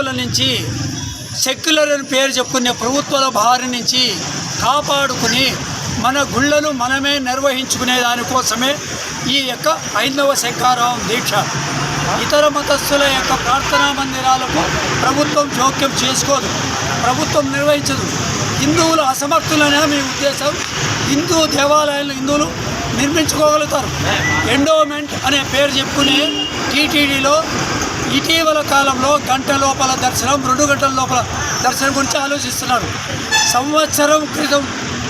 ప్రభుత్వాల నుంచి సెక్యులర్ అని పేరు చెప్పుకునే ప్రభుత్వాల బారి నుంచి కాపాడుకుని మన గుళ్ళను మనమే నిర్వహించుకునే దానికోసమే ఈ యొక్క ఐందవ శంకారావం దీక్ష. ఇతర మతస్థుల యొక్క ప్రార్థనా మందిరాలకు ప్రభుత్వం జోక్యం చేసుకోదు ప్రభుత్వం నిర్వహించదు. హిందువులు అసమర్థులనే మీ ఉద్దేశం. హిందూ దేవాలయాలు హిందువులు నిర్మించుకోగలుగుతారు. ఎండోమెంట్ అనే పేరు చెప్పుకుని టీటీడీలో ఇటీవల కాలంలో గంట లోపల దర్శనం రెండు గంటల లోపల దర్శనం గురించి ఆలోచిస్తున్నారు. సంవత్సరం క్రితం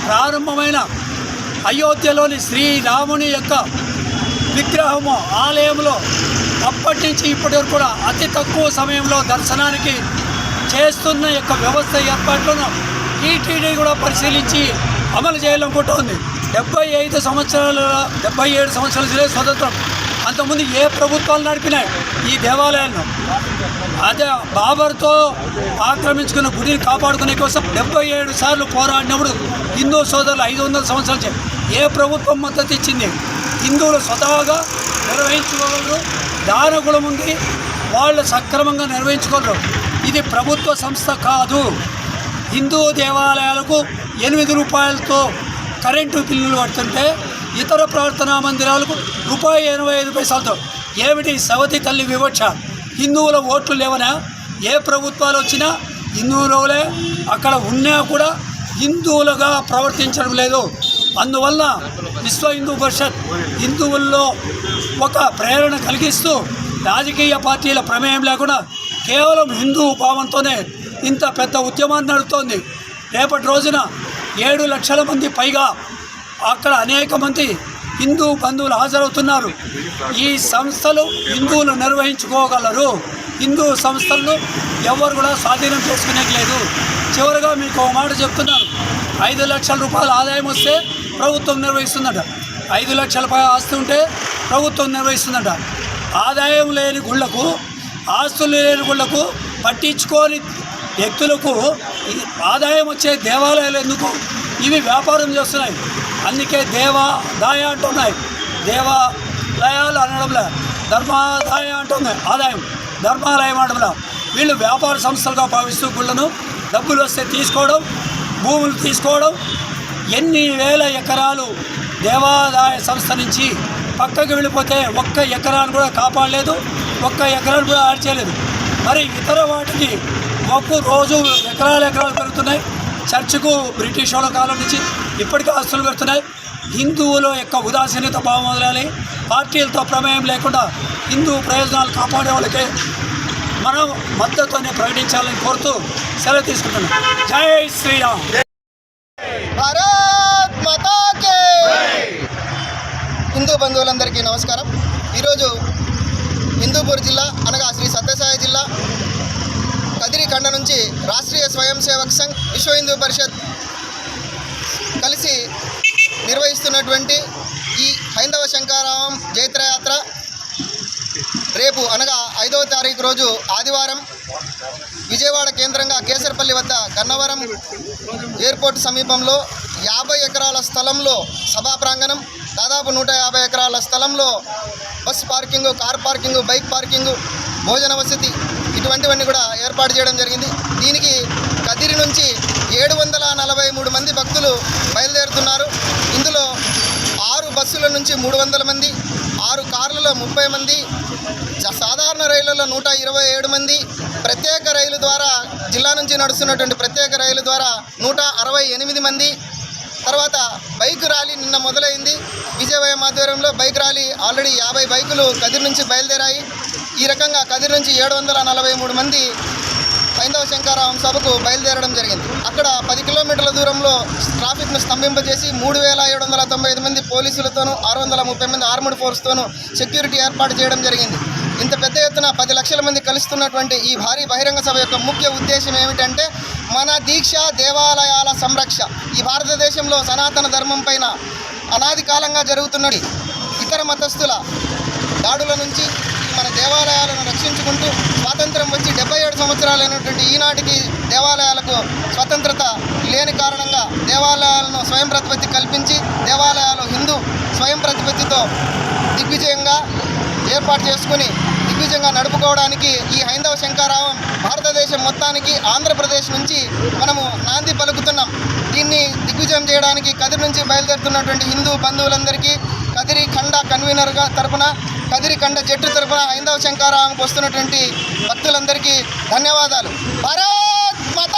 ప్రారంభమైన అయోధ్యలోని శ్రీరాముని యొక్క విగ్రహము ఆలయంలో అప్పటి నుంచి ఇప్పటి వరకు కూడా అతి తక్కువ సమయంలో దర్శనానికి చేస్తున్న యొక్క వ్యవస్థ ఏర్పాట్లను టీటీడీ కూడా పరిశీలించి అమలు చేయాలనుకుంటోంది. డెబ్బై ఐదు సంవత్సరాల డెబ్బై ఏడు సంవత్సరాల స్వతంత్రం. అంతకుముందు ఏ ప్రభుత్వాలు నడిపినాయి? ఈ దేవాలయాలను. అదే బాబర్తో ఆక్రమించుకున్న గుడిని కాపాడుకునే కోసం డెబ్బై ఏడు సార్లు పోరాడినప్పుడు హిందూ సోదరులు ఐదు వందల సంవత్సరాలు ఏ ప్రభుత్వం మద్దతు ఇచ్చింది? హిందువులు స్వతహాగా నిర్వహించుకోగలరు దానగుణం ఉంది వాళ్ళు సక్రమంగా నిర్వహించుకోగలరు. ఇది ప్రభుత్వ సంస్థ కాదు. హిందూ దేవాలయాలకు ఎనిమిది రూపాయలతో కరెంటు బిల్లులు పడుతుంటే ఇతర ప్రార్థనా మందిరాలకు రూపాయి ఎనభై ఐదు పైసలతో. ఏమిటి సవతి తల్లి వివక్ష? హిందువుల ఓట్లు లేవనా? ఏ ప్రభుత్వాలు వచ్చినా హిందువులే అక్కడ ఉన్నా కూడా హిందువులుగా ప్రవర్తించడం లేదు. అందువల్ల విశ్వ హిందూ పరిషత్ హిందువుల్లో ఒక ప్రేరణ కలిగిస్తూ రాజకీయ పార్టీల ప్రమేయం లేకుండా కేవలం హిందూ భావంతోనే ఇంత పెద్ద ఉద్యమాన్ని నడుపుతోంది. రేపటి రోజున ఏడు లక్షల మంది పైగా అక్కడ అనేక మంది హిందూ బంధువులు హాజరవుతున్నారు. ఈ సంస్థలు హిందువులు నిర్వహించుకోగలరు. హిందూ సంస్థలను ఎవరు కూడా స్వాధీనం చేసుకునేది లేదు. చివరిగా మీకు ఒక మాట చెప్తున్నాను. ఐదు లక్షల రూపాయల ఆదాయం వస్తే ప్రభుత్వం నిర్వహిస్తుందట. ఐదు లక్షల పై ఆస్తి ఉంటే ప్రభుత్వం నిర్వహిస్తుందట. ఆదాయం లేని గుళ్ళకు ఆస్తులు లేని గుళ్ళకు పట్టించుకోని వ్యక్తులకు ఆదాయం వచ్చే దేవాలయాలు ఎందుకు? ఇవి వ్యాపారం చేస్తున్నాయి. అందుకే దేవాదాయ అంటున్నాయి. దేవాలయాలు అనడంలో ధర్మాదాయ అంటుంది ఆదాయం ధర్మాలయం అనడంలో. వీళ్ళు వ్యాపార సంస్థలుగా భావిస్తూ గుళ్ళను డబ్బులు వస్తే తీసుకోవడం భూములు తీసుకోవడం ఎన్ని వేల ఎకరాలు దేవాదాయ సంస్థ నుంచి పక్కకి వెళ్ళిపోతే ఒక్క ఎకరాన్ని కూడా కాపాడలేదు ఒక్క ఎకరాన్ని కూడా ఆడ్ చేయలేదు మరి ఇతర వాటికి ఒక్క రోజు ఎకరాలు ఎకరాలు పెరుగుతున్నాయి. చర్చకు బ్రిటిష్ వాళ్ళ కాలం నుంచి ఇప్పటికీ ఆస్తులు పెడుతున్నాయి. హిందువుల యొక్క ఉదాసీనత భావం మొదలాలి పార్టీలతో ప్రమేయం లేకుండా హిందూ ప్రయోజనాలు కాపాడే వాళ్ళకే మనం మద్దతుని ప్రకటించాలని కోరుతూ సెలవు తీసుకుంటున్నాం. జై శ్రీరామ్. భారత్ మాతాకే హిందూ బంధువులందరికీ నమస్కారం. ఈరోజు హిందూపూర్ జిల్లా అనగా శ్రీ సత్యసాయి జిల్లా ఖండ నుంచి రాష్ట్రీయ స్వయం సేవక్ సంఘ్ విశ్వ హిందూ పరిషత్ కలిసి నిర్వహిస్తున్నటువంటి ఈ హైందవ శంకారావం జైత్రయాత్ర రేపు అనగా ఐదవ తారీఖు రోజు ఆదివారం విజయవాడ కేంద్రంగా కేసరపల్లి వద్ద గన్నవరం ఎయిర్పోర్ట్ సమీపంలో యాభై ఎకరాల స్థలంలో సభా ప్రాంగణం దాదాపు నూట యాభై ఎకరాల స్థలంలో bus parking car parking bike parking భోజన వసతి ఇటువంటివన్నీ కూడా ఏర్పాటు చేయడం జరిగింది. దీనికి కదిరి నుంచి ఏడు వందల నలభై మూడు మంది భక్తులు బయలుదేరుతున్నారు. ఇందులో ఆరు బస్సుల నుంచి మూడు వందల మంది ఆరు కార్లలో ముప్పై మంది సాధారణ రైళ్ళలో నూట ఇరవై ఏడు మంది ప్రత్యేక రైలు ద్వారా జిల్లా నుంచి నడుస్తున్నటువంటి ప్రత్యేక రైలు ద్వారా నూట అరవై ఎనిమిది మంది తర్వాత బైక్ ర్యాలీ నిన్న మొదలైంది. విజయవాడ ఆధ్వర్యంలో బైక్ ర్యాలీ ఆల్రెడీ యాభై బైకులు కదిరి నుంచి బయలుదేరాయి. ఈ రకంగా కదిరి నుంచి ఏడు వందల నలభై మూడు మంది హైందవ శంకారావం సభకు బయలుదేరడం జరిగింది. అక్కడ పది కిలోమీటర్ల దూరంలో ట్రాఫిక్ను స్తంభింపజేసి మూడు వేల ఏడు వందల తొంభై ఐదు మంది పోలీసులతోనూ ఆరు వందల ముప్పై మంది ఆర్మడ్ ఫోర్స్తోనూ సెక్యూరిటీ ఏర్పాటు చేయడం జరిగింది. ఇంత పెద్ద ఎత్తున పది లక్షల మంది కలుస్తున్నటువంటి ఈ భారీ బహిరంగ సభ యొక్క ముఖ్య ఉద్దేశం ఏమిటంటే మన దీక్ష దేవాలయాల సంరక్ష. ఈ భారతదేశంలో సనాతన ధర్మం పైన అనాది కాలంగా జరుగుతున్నది ఇతర మతస్థుల దాడుల నుంచి మన దేవాలయాలను రక్షించుకుంటూ స్వాతంత్రం వచ్చి డెబ్బై ఏడు సంవత్సరాలైనటువంటి ఈనాటికి దేవాలయాలకు స్వతంత్రత లేని కారణంగా దేవాలయాలను స్వయం ప్రతిపత్తి కల్పించి దేవాలయాలు హిందూ స్వయం ప్రతిపత్తితో దిగ్విజయంగా ఏర్పాటు చేసుకుని దిగ్విజయంగా నడుపుకోవడానికి ఈ హైందవ శంకారావం భారతదేశం మొత్తానికి ఆంధ్రప్రదేశ్ నుంచి మనము నాంది పలుకుతున్నాం. దీన్ని దిగ్విజయం చేయడానికి కదిరి నుంచి బయలుదేరుతున్నటువంటి హిందూ బంధువులందరికీ కదిరి ఖండ కన్వీనర్గా తరపున కదిరి ఖండ జట్టు తరపున హైందవ శంకారావంకి వస్తున్నటువంటి భక్తులందరికీ ధన్యవాదాలు. భారత్ మాత